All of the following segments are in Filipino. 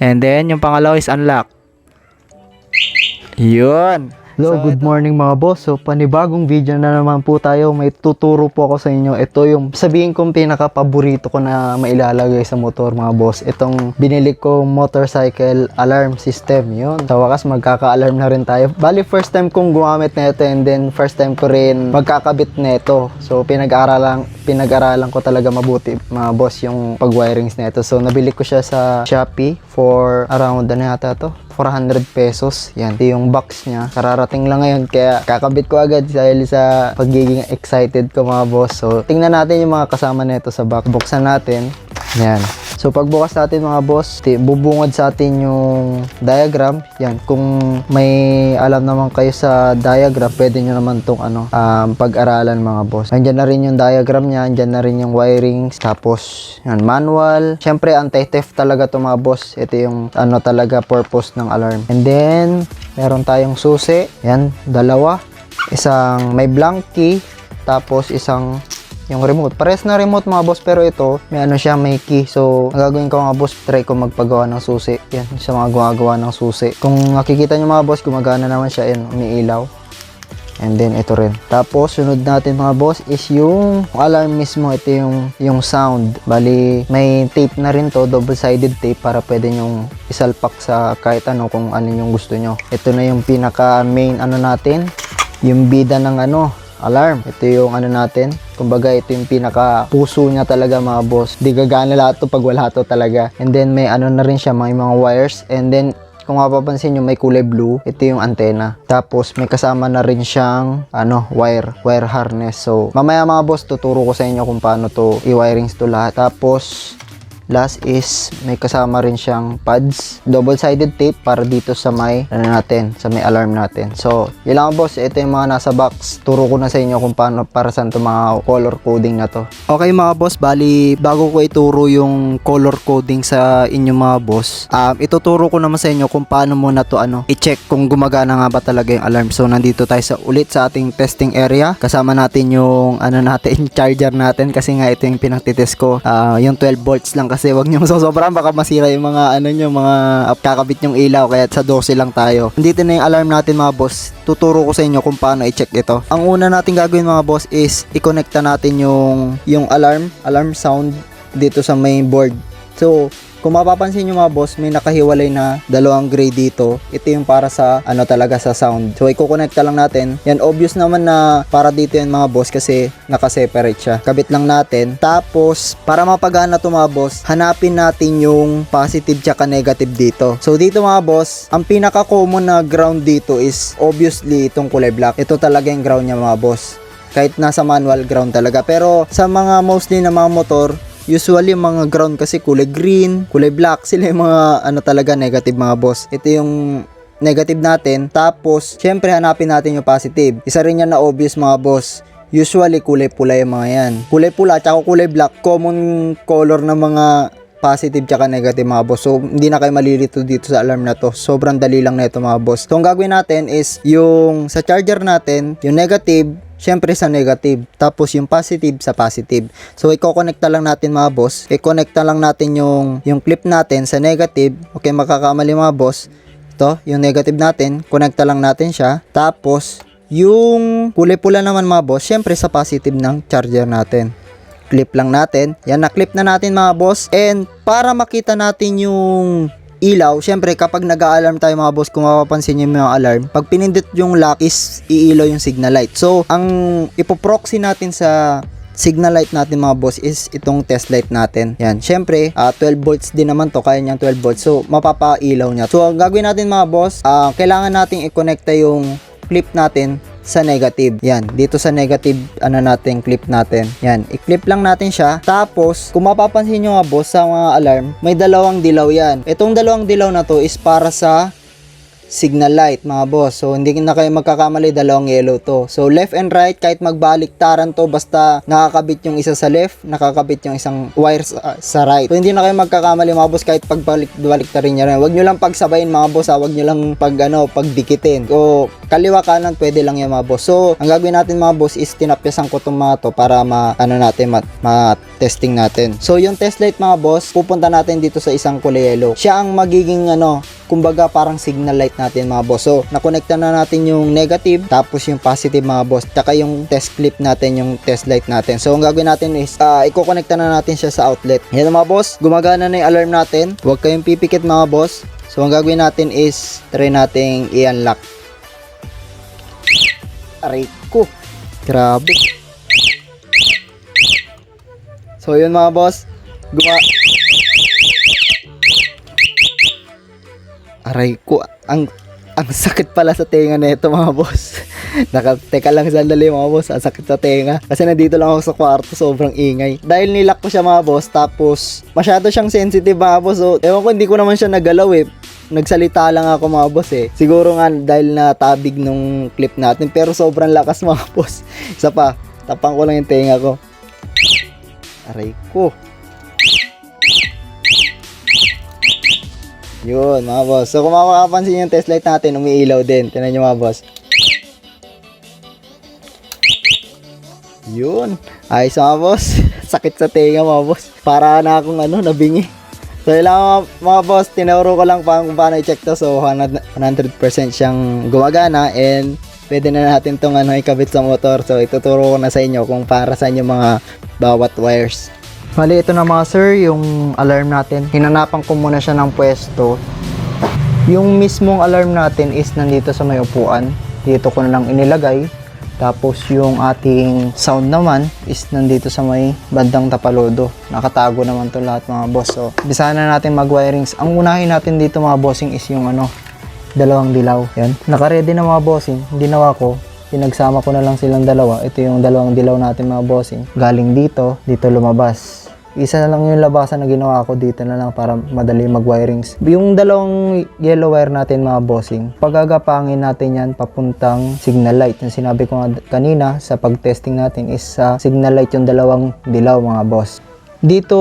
And then, yung pangalawa is unlock. Yun. Hello, So, good morning mga boss. So, panibagong video na naman po tayo. May tuturo po ako sa inyo. Ito yung sabihin kong pinaka-paborito ko na mailalagay sa motor mga boss. Itong binili kong motorcycle alarm system. Yun. Sa wakas, magkaka-alarm na rin tayo. Bali, first time kong gumamit na ito and then first time ko rin magkakabit na ito. So, pinag-aralan, pinag-aralan ko talaga mabuti mga boss yung pag-wirings na ito. So, nabili ko siya sa Shopee for around ano yata to? 400 pesos. Yan. Ito yung box niya. Kararating lang ngayon. Kaya kakabit ko agad dahil sa pagiging excited ko mga boss. So, tingnan natin yung mga kasama nito sa box. Buksan natin. Yan. So, pagbukas natin mga boss, bubungod sa atin yung diagram. Yan. Kung may alam naman kayo sa diagram, pwede nyo naman tong ano, um, pag-aralan mga boss. Andyan na rin yung diagram niya. Andyan na rin yung wirings. Tapos, yan, manual. Siyempre, anti-theft talaga to mga boss. Ito yung ano talaga purpose ng alarm. And then, meron tayong susi. Yan, dalawa. Isang may blank key. Tapos, isang yung remote. Pares na remote mga boss pero ito may ano siya may key. So ang gagawin ko mga boss try ko magpagawa ng susi. Yan sa mga gumagawa ng susi. Kung nakikita nyo mga boss gumagana naman siya yan umiilaw. And then ito rin. Tapos sunod natin mga boss is yung alarm mismo. Ito yung yung sound. Bali may tape na rin to, double sided tape para pwede nyong isalpak sa kahit ano kung ano yung gusto nyo. Ito na yung pinaka main ano natin. Yung bida ng ano alarm. Ito yung ano natin. Kumbaga, ito yung pinaka puso niya talaga mga boss. Di gagana lahat to pag wala to talaga. And then may ano na rin siya, may mga wires. And then kung mapapansin nyo may kulay blue, ito yung antena. Tapos may kasama na rin siyang ano, wire, wire harness. So mamaya mga boss, tuturo ko sa inyo kung paano to i-wirings to lahat. Tapos Last is may kasama rin siyang pads, double-sided tape para dito sa may ano natin, sa may alarm natin. So, yun lang boss, ito yung mga nasa box. Turo ko na sa inyo kung paano para saan mga color coding na to. Okay mga boss, bali bago ko ituro yung color coding sa inyo mga boss, um, ituturo ko naman sa inyo kung paano muna to ano, i-check kung gumagana nga ba talaga yung alarm. So, nandito tayo sa ulit sa ating testing area. Kasama natin yung ano natin, charger natin kasi nga ito yung pinagtitest ko. Ah, yung 12 volts lang kasi wag niyo sosobran baka masira yung mga ano nyo, mga kakabit yung ilaw kaya sa 12 lang tayo. Nandito na yung alarm natin mga boss. Tuturo ko sa inyo kung paano i-check ito. Ang una natin gagawin mga boss is i-connecta natin yung yung alarm, alarm sound dito sa main board. So, kung mapapansin nyo mga boss, may nakahiwalay na dalawang gray dito. Ito yung para sa ano talaga sa sound. So, i-connecta lang natin. Yan, obvious naman na para dito yan mga boss kasi nakaseparate siya. Kabit lang natin. Tapos, para mapagana to mga boss, hanapin natin yung positive tsaka negative dito. So, dito mga boss, ang pinaka-common na ground dito is obviously itong kulay black. Ito talaga yung ground niya mga boss kahit nasa manual ground talaga. Pero sa mga mostly na mga motor, usually mga ground kasi kulay green, kulay black, sila yung mga ano talaga negative mga boss. Ito yung negative natin. Tapos, syempre hanapin natin yung positive. Isa rin yan na obvious mga boss. Usually kulay pula yung mga yan. Kulay pula at kulay black, common color ng mga positive tsaka negative mga boss. So, hindi na kayo malilito dito sa alarm na to. Sobrang dali lang na ito mga boss. So, ang gagawin natin is yung sa charger natin, yung negative, syempre sa negative. Tapos yung positive sa positive. So, i-connecta lang natin mga boss. I-connecta lang natin yung, yung clip natin sa negative. Okay, makakamali mga boss. Ito, yung negative natin, connecta lang natin siya. Tapos, yung kulay pula naman mga boss, syempre sa positive ng charger natin clip lang natin. Yan, na-clip na natin mga boss. And para makita natin yung ilaw, syempre kapag nag-alarm tayo mga boss, kung mapapansin nyo yung alarm, pag pinindot yung lock is iilaw yung signal light. So, ang ipoproxy natin sa signal light natin mga boss is itong test light natin. Yan. Syempre, ah, 12 volts din naman to. Kaya niyang 12 volts. So, mapapailaw niya. So, ang gagawin natin mga boss, ah, kailangan nating i-connecta yung clip natin sa negative. Yan, dito sa negative ano natin clip natin. Yan, i-clip lang natin siya. Tapos, kung mapapansin nyo nga boss sa mga alarm, may dalawang dilaw yan. Itong dalawang dilaw na to is para sa signal light mga boss. So hindi na kayo magkakamali dalawang yellow to. So left and right kahit magbaliktaran to basta nakakabit yung isa sa left, nakakabit yung isang wire sa, sa right. So hindi na kayo magkakamali mga boss kahit pagbalik baliktarin niyo rin. Huwag niyo lang pagsabayin mga boss, ha? huwag niyo lang pag ano, pagdikitin. O kaliwa kanan pwede lang yan mga boss. So, ang gagawin natin mga boss is tinapyasan ko itong mga to para ma, ano natin, ma, ma-testing natin. So, yung test light mga boss, pupunta natin dito sa isang kulay yellow. Siya ang magiging ano, kumbaga parang signal light natin mga boss. So, nakonekta na natin yung negative, tapos yung positive mga boss, tsaka yung test clip natin, yung test light natin. So, ang gagawin natin is, uh, ikokonekta na natin siya sa outlet. Yan mga boss, gumagana na yung alarm natin. Huwag kayong pipikit mga boss. So, ang gagawin natin is, try nating i-unlock. Aray ko. Grabe. So, yun mga boss. Guma... Aray ko. Ang ang sakit pala sa tenga nito mga boss. Naka, teka lang sandali mga boss, ang sakit sa tenga. Kasi nandito lang ako sa kwarto, sobrang ingay. Dahil nilak ko siya mga boss, tapos masyado siyang sensitive mga boss. So, ewan ko, hindi ko naman siya nagalaw eh. Nagsalita lang ako mga boss eh. Siguro nga dahil na tabig nung clip natin, pero sobrang lakas mga boss. Isa pa, tapang ko lang yung tenga ko. Aray ko. Yun, mga boss. So, kung makapansin yung test light natin, umiilaw din. Tinan nyo mga boss. Yun. Ayos mga boss. Sakit sa tenga mga boss. Para na akong ano, nabingi. So, yun lang mga, mga boss. Tinuro ko lang pa kung paano i-check to. So, 100%, 100% siyang gumagana. And, pwede na natin tong ano, ikabit sa motor. So, ituturo ko na sa inyo kung para sa inyo mga bawat wires. Mali, ito na mga sir, yung alarm natin. Hinanapan ko muna siya ng pwesto. Yung mismong alarm natin is nandito sa may upuan. Dito ko na lang inilagay. Tapos yung ating sound naman is nandito sa may bandang tapalodo. Nakatago naman to lahat mga boss. So, bisa na natin mag-wirings. Ang unahin natin dito mga bossing is yung ano, dalawang dilaw. Yan. Naka-ready na mga bossing. Ginawa ko, pinagsama ko na lang silang dalawa. Ito yung dalawang dilaw natin mga bossing. Galing dito, dito lumabas. Isa na lang yung labasan na ginawa ko dito na lang para madali mag-wirings. Yung dalawang yellow wire natin mga bossing, pagagapangin natin yan papuntang signal light. Yung sinabi ko kanina sa pag-testing natin is sa signal light yung dalawang dilaw mga boss. Dito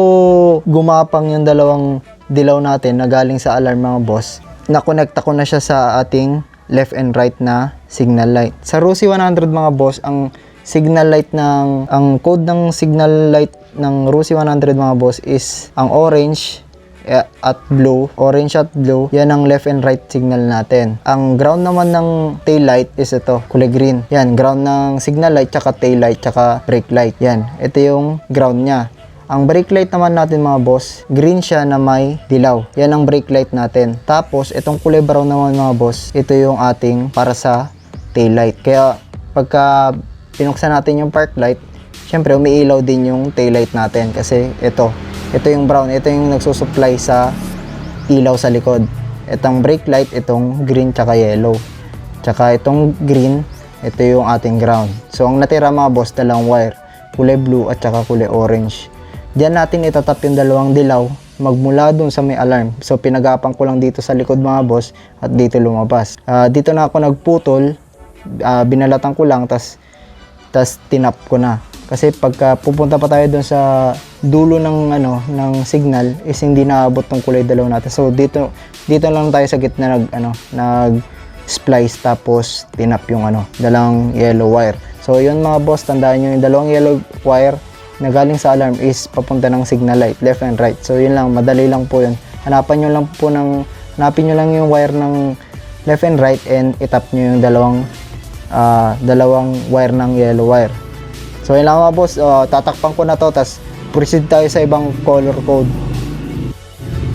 gumapang yung dalawang dilaw natin na galing sa alarm mga boss. Nakonekta ko na siya sa ating left and right na signal light. Sa Rusi 100 mga boss, ang signal light ng ang code ng signal light ng Rusi 100 mga boss is ang orange eh, at blue, orange at blue, yan ang left and right signal natin. Ang ground naman ng tail light is ito, kulay green. Yan, ground ng signal light, tsaka tail light, tsaka brake light. Yan, ito yung ground niya. Ang brake light naman natin mga boss, green siya na may dilaw. Yan ang brake light natin. Tapos, itong kulay brown naman mga boss, ito yung ating para sa tail light. Kaya, pagka pinuksan natin yung park light, syempre umiilaw din yung tail light natin kasi ito, ito yung brown, ito yung nagsusupply sa ilaw sa likod. Itong brake light, itong green tsaka yellow. Tsaka itong green, ito yung ating ground. So ang natira mga boss, dalawang wire, kulay blue at tsaka kulay orange. Diyan natin itatap yung dalawang dilaw magmula dun sa may alarm. So pinagapang ko lang dito sa likod mga boss at dito lumabas. Ah, dito na ako nagputol, ah, binalatan ko lang tas tas tinap ko na. Kasi pagka pupunta pa tayo dun sa dulo ng ano ng signal is hindi naabot tong kulay dalaw natin. So dito dito lang tayo sa gitna nag ano nag splice tapos tinap yung ano dalawang yellow wire. So yun mga boss, tandaan nyo yung dalawang yellow wire na galing sa alarm is papunta ng signal light, left and right. So yun lang, madali lang po yun. Hanapan nyo lang po ng, hanapin nyo lang yung wire ng left and right and itap nyo yung dalawang ah, dalawang wire ng yellow wire. So yun lang mga boss, Ah, tatakpan ko na to, tas proceed tayo sa ibang color code.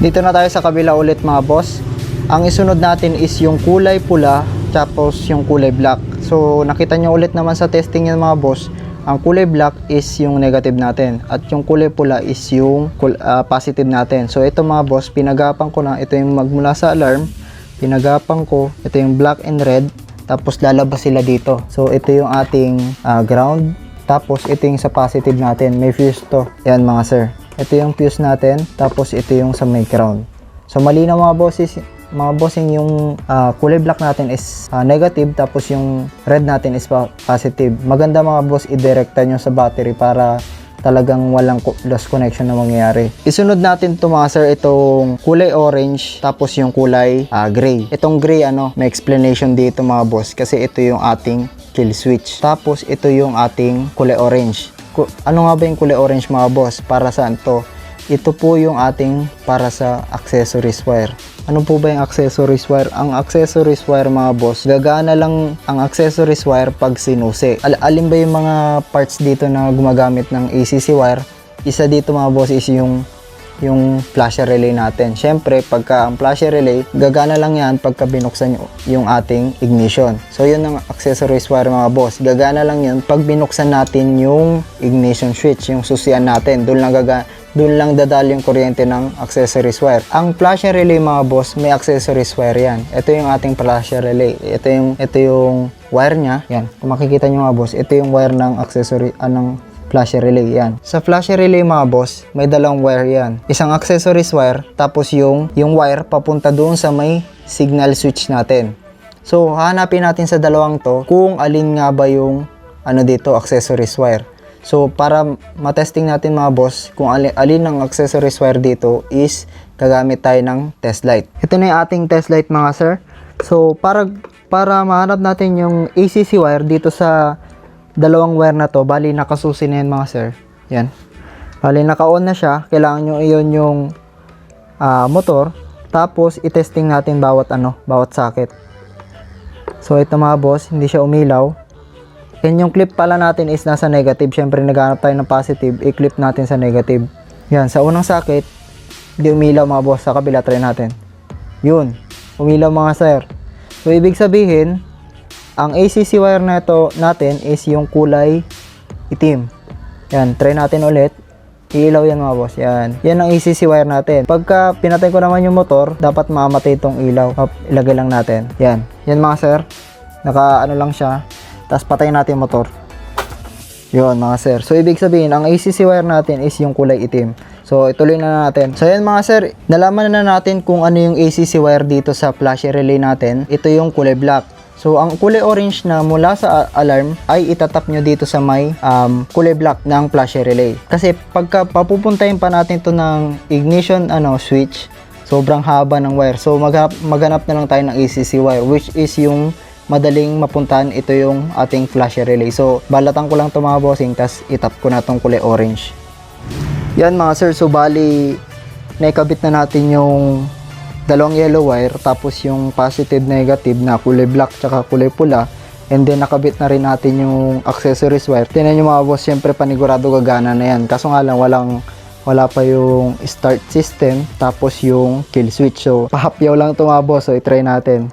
Dito na tayo sa kabila ulit mga boss. Ang isunod natin is yung kulay pula tapos yung kulay black. So nakita nyo ulit naman sa testing yan mga boss. Ang kulay black is yung negative natin at yung kulay pula is yung ah, positive natin. So ito mga boss, pinagapang ko na ito yung magmula sa alarm. Pinagapang ko, ito yung black and red tapos lalabas sila dito. So ito yung ating ah, ground tapos ito yung sa positive natin. May fuse to. Yan mga sir. Ito yung fuse natin, tapos ito yung sa may ground. So mali na mga bosses, mga bossing yung ah, kulay black natin is ah, negative tapos yung red natin is positive. Maganda mga boss i-directa nyo sa battery para talagang walang lost connection na mangyayari. Isunod natin to mga sir itong kulay orange tapos yung kulay ah, gray. Itong gray ano, may explanation dito mga boss kasi ito yung ating kill switch. Tapos ito yung ating kulay orange. Ku- ano nga ba yung kulay orange mga boss? Para saan to? Ito po yung ating para sa accessories wire. Ano po ba yung accessories wire? Ang accessories wire mga boss, gagana lang ang accessories wire pag sinusi. Al- alin ba yung mga parts dito na gumagamit ng ACC wire? Isa dito mga boss is yung yung flasher relay natin. Siyempre, pagka ang flasher relay, gagana lang yan pagka binuksan yung, ating ignition. So, yun ang accessories wire mga boss. Gagana lang yun pag binuksan natin yung ignition switch, yung susian natin. Doon lang gaga doon lang dadali yung kuryente ng accessories wire. Ang flasher relay mga boss, may accessories wire yan. Ito yung ating flasher relay. Ito yung ito yung wire niya. Yan. Kung makikita niyo mga boss, ito yung wire ng accessory anong flasher relay yan. Sa flasher relay mga boss, may dalawang wire yan. Isang accessories wire, tapos yung, yung wire papunta doon sa may signal switch natin. So, hanapin natin sa dalawang to kung alin nga ba yung ano dito, accessories wire. So, para matesting natin mga boss, kung alin, alin ang accessories wire dito is gagamit tayo ng test light. Ito na yung ating test light mga sir. So, para, para mahanap natin yung ACC wire dito sa dalawang wire na to, bali nakasusi na yan mga sir. Yan. Bali naka-on na siya, kailangan nyo iyon yung ah, motor. Tapos, itesting natin bawat ano, bawat socket. So, ito mga boss, hindi siya umilaw. And yung clip pala natin is nasa negative. Siyempre, naghanap tayo ng positive. I-clip natin sa negative. Yan, sa unang socket, hindi umilaw mga boss. Sa kabila, try natin. Yun, umilaw mga sir. So, ibig sabihin, ang ACC wire na ito natin is yung kulay itim. Yan, try natin ulit. Ilaw yan mga boss. Yan. Yan ang ACC wire natin. Pagka pinatay ko naman yung motor, dapat mamatay itong ilaw. Up, ilagay lang natin. Yan. Yan mga sir. Naka ano lang siya. Tapos patayin natin yung motor. Yun mga sir. So ibig sabihin, ang ACC wire natin is yung kulay itim. So ituloy na natin. So yan mga sir, nalaman na natin kung ano yung ACC wire dito sa flash relay natin. Ito yung kulay black. So ang kulay orange na mula sa alarm ay itatap nyo dito sa may um, kulay black ng flash relay. Kasi pagka papupuntahin pa natin to ng ignition ano switch, sobrang haba ng wire. So maghanap, maghanap na lang tayo ng ACC wire which is yung madaling mapuntahan ito yung ating flash relay. So balatan ko lang to mga bossing tas itap ko na tong kulay orange. Yan mga sir, so bali naikabit na natin yung dalawang yellow wire tapos yung positive negative na kulay black tsaka kulay pula and then nakabit na rin natin yung accessories wire. Tingnan nyo mga boss, syempre panigurado gagana na yan. Kaso nga lang walang wala pa yung start system tapos yung kill switch. So pahapyaw lang ito mga boss, so i-try natin.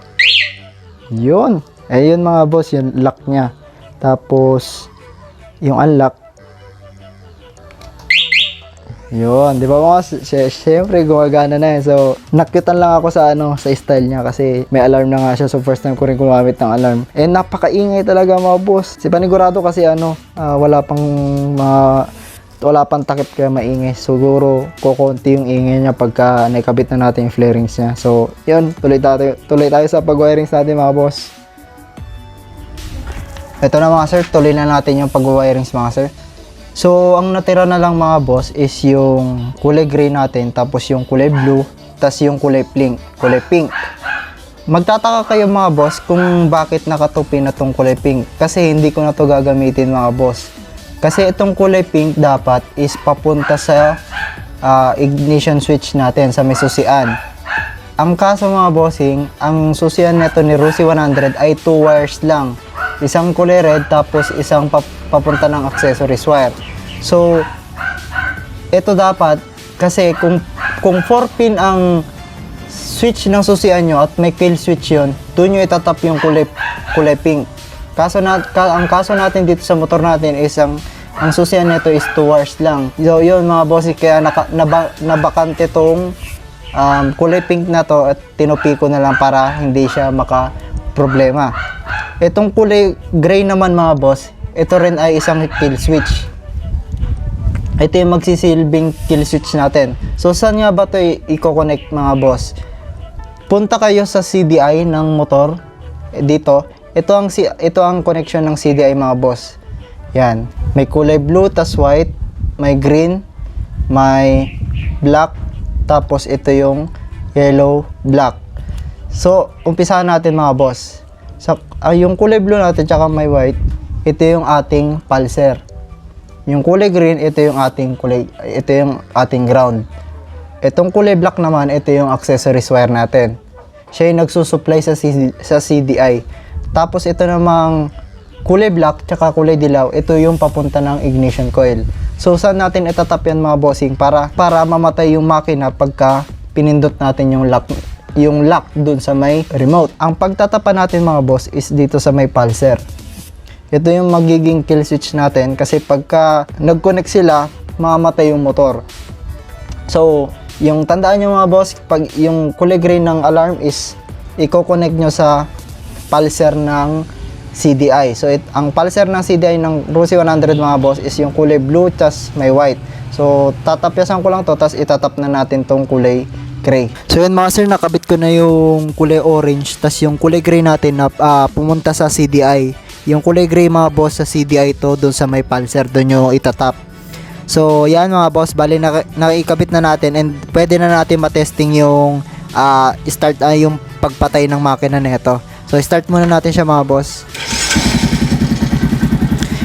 Yun. Ayun mga boss, yung lock niya. Tapos yung unlock yun, di ba mga, sy- syempre gumagana na yan. So, nakyutan lang ako sa ano, sa style niya kasi may alarm na nga siya. So, first time ko rin gumamit ng alarm. Eh, napakaingay talaga mga boss. Si Panigurado kasi ano, ah, wala pang mga, wala pang takip kaya maingay. Siguro, kukunti yung ingay niya pagka naikabit na natin yung flarings niya. So, yun, tuloy tayo, tuloy tayo sa pag-wirings natin mga boss. Ito na mga sir, tuloy na natin yung pag-wirings mga sir. So, ang natira na lang mga boss is yung kulay gray natin, tapos yung kulay blue, tapos yung kulay pink, kulay pink. Magtataka kayo mga boss kung bakit nakatupi na tong kulay pink. Kasi hindi ko na to gagamitin mga boss. Kasi itong kulay pink dapat is papunta sa ah, ignition switch natin sa may susian. Ang kaso mga bossing, ang susian nito ni Rusi 100 ay two wires lang. Isang kulay red tapos isang pap- papunta ng accessories wire. So, ito dapat kasi kung kung 4 pin ang switch ng susian nyo at may kill switch yon, doon nyo itatap yung kulay, kulay pink. Kaso na, ka- ang kaso natin dito sa motor natin is ang ang susian nito is 2 wires lang. So, yun mga bossy, kaya naka, naba, nabakante tong um, kulay pink na to at tinupi ko na lang para hindi siya maka problema. Itong kulay gray naman mga boss, ito rin ay isang kill switch. Ito yung magsisilbing kill switch natin. So saan nga ba ito i-connect mga boss? Punta kayo sa CDI ng motor eh, dito. Ito ang ito ang connection ng CDI mga boss. Yan. May kulay blue tas white may green, may black, tapos ito yung yellow, black. So, umpisahan natin mga boss. Sa, ah, yung kulay blue natin tsaka may white, ito yung ating pulser. Yung kulay green, ito yung ating kulay, ito yung ating ground. Itong kulay black naman, ito yung accessories wire natin. Siya yung nagsusupply sa, CD, sa CDI. Tapos ito namang kulay black tsaka kulay dilaw, ito yung papunta ng ignition coil. So saan natin itatap yan mga bossing para para mamatay yung makina pagka pinindot natin yung lock yung lock dun sa may remote. Ang pagtatapan natin mga boss is dito sa may pulser. Ito yung magiging kill switch natin kasi pagka nag-connect sila, mamamatay yung motor. So, yung tandaan nyo mga boss, pag yung kulay green ng alarm is i-connect nyo sa pulser ng CDI. So, it, ang pulser ng CDI ng Rusi 100 mga boss is yung kulay blue tas may white. So, tatapyasan ko lang to tas itatap na natin tong kulay gray. So yun mga sir, nakabit ko na yung kulay orange, tas yung kulay gray natin na ah, pumunta sa CDI. Yung kulay gray mga boss sa CDI to, doon sa may pulser, doon yung itatap. So yan mga boss, bali na, nakikabit na natin and pwede na natin matesting yung ah, start ah, yung pagpatay ng makina nito. So start muna natin siya mga boss.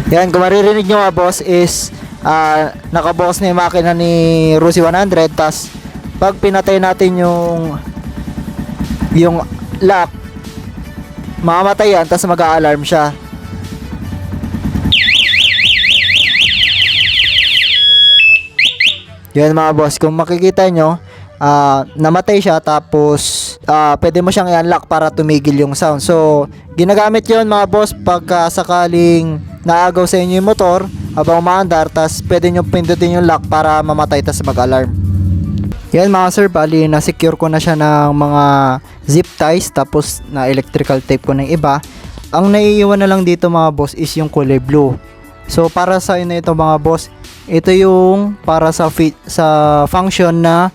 Yan, kung maririnig nyo mga boss is ah, nakabukas na yung makina ni Rusi 100 tas pag pinatay natin yung yung lock mamamatay yan tas mag-a-alarm siya. Yun mga boss kung makikita nyo ah, namatay siya tapos ah, pwede mo siyang i-unlock para tumigil yung sound. So ginagamit yon mga boss pagka sakaling naagaw sa inyo yung motor habang umaandar tas pwede nyo pindutin yung lock para mamatay tas mag-alarm yan mga sir, bali na-secure ko na siya ng mga zip ties tapos na electrical tape ko ng iba. Ang naiiwan na lang dito mga boss is yung kulay blue. So para sa inyo ito mga boss, ito yung para sa fit sa function na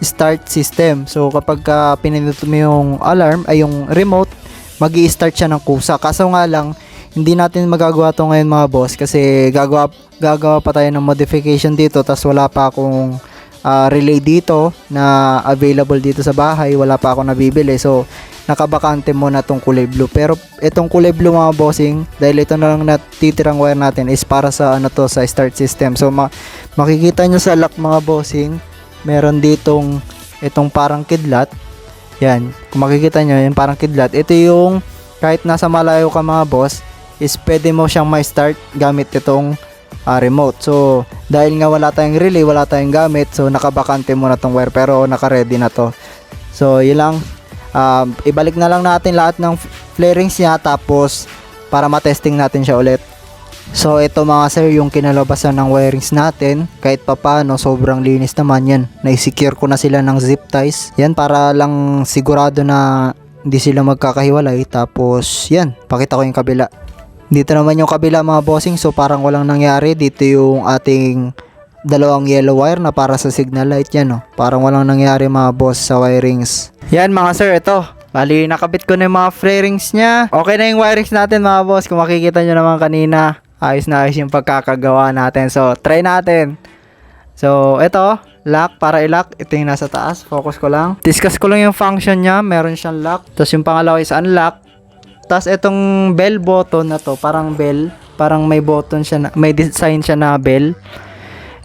start system. So kapag ka pinindot mo yung alarm ay yung remote, magi start siya ng kusa. Kaso nga lang, hindi natin magagawa to ngayon mga boss kasi gagawa gagawa pa tayo ng modification dito tas wala pa akong ah, relay dito na available dito sa bahay wala pa ako nabibili. So nakabakante muna tong kulay blue. Pero itong kulay blue mga bossing dahil ito na lang natitirang wire natin is para sa ano to sa start system. So ma- makikita nyo sa lock mga bossing meron ditong itong parang kidlat. Yan. Kung makikita nyo yung parang kidlat. Ito yung kahit nasa malayo ka mga boss is pwede mo siyang ma-start gamit itong ah, remote. So, dahil nga wala tayong relay, wala tayong gamit, so nakabakante muna tong wire pero naka-ready na to. So, yun lang. Um, ibalik na lang natin lahat ng flarings niya tapos para matesting natin siya ulit. So, ito mga sir, yung kinalabasan ng wirings natin, kahit papano, sobrang linis naman yan. Naisecure ko na sila ng zip ties. Yan, para lang sigurado na hindi sila magkakahiwalay. Tapos, yan, pakita ko yung kabila. Dito naman yung kabila mga bossing so parang walang nangyari. Dito yung ating dalawang yellow wire na para sa signal light yan no. Parang walang nangyari mga boss sa wirings. Yan mga sir, ito. Bali, nakabit ko na yung mga flarings niya. Okay na yung wirings natin mga boss. Kung makikita nyo naman kanina, ayos na ayos yung pagkakagawa natin. So, try natin. So, ito, lock para i-lock. Ito yung nasa taas. Focus ko lang. Discuss ko lang yung function niya. Meron siyang lock. Tapos yung pangalawa is unlock. Tapos itong bell button na to, parang bell, parang may button siya na, may design siya na bell.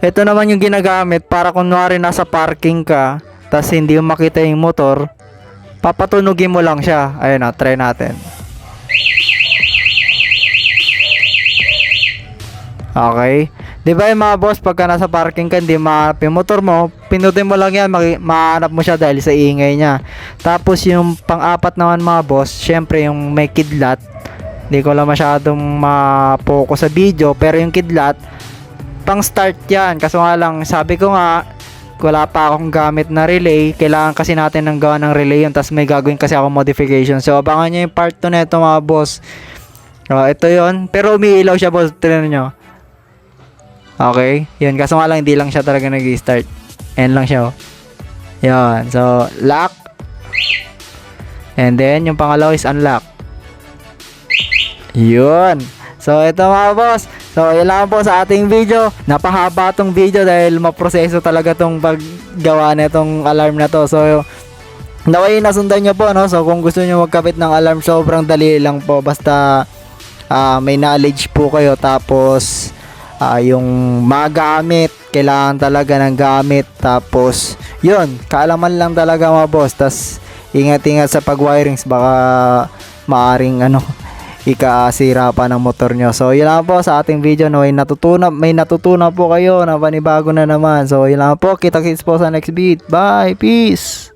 Ito naman yung ginagamit para kunwari nasa parking ka, tapos hindi mo makita yung motor, papatunugin mo lang siya. Ayun na, try natin. Okay. 'Di ba yung mga boss pagka nasa parking ka hindi mahanap yung motor mo, pinutin mo lang yan, mahanap mo siya dahil sa ingay niya. Tapos yung pang-apat naman mga boss, syempre yung may kidlat. Hindi ko lang masyadong ma-focus sa video, pero yung kidlat pang start yan. Kaso nga lang, sabi ko nga, wala pa akong gamit na relay. Kailangan kasi natin ng gawa ng relay yun. Tapos may gagawin kasi ako modification. So, abangan nyo yung part 2 na ito mga boss. Oh, ito yon Pero umiilaw siya boss. Tignan nyo. Okay. Yun. Kaso nga lang, hindi lang siya talaga nag-start. Ayan lang siya. Oh. Yun. So, lock. And then, yung pangalawa is unlock. Yun. So, ito mga boss. So, yun lang po sa ating video. Napahaba tong video dahil maproseso talaga tong paggawa na itong alarm na to. So, naway nasundan nyo po, no? So, kung gusto nyo magkapit ng alarm, sobrang dali lang po. Basta ah, may knowledge po kayo. Tapos, ah, yung magamit, kailangan talaga ng gamit. Tapos, yun, kaalaman lang talaga mga boss. Tapos, ingat-ingat sa pag-wirings. Baka maaring ano, ikasira pa ng motor nyo. So, yun lang po sa ating video. No, may natutunan, may natutunan po kayo na panibago na naman. So, yun lang po. Kita-kits po sa next beat. Bye. Peace.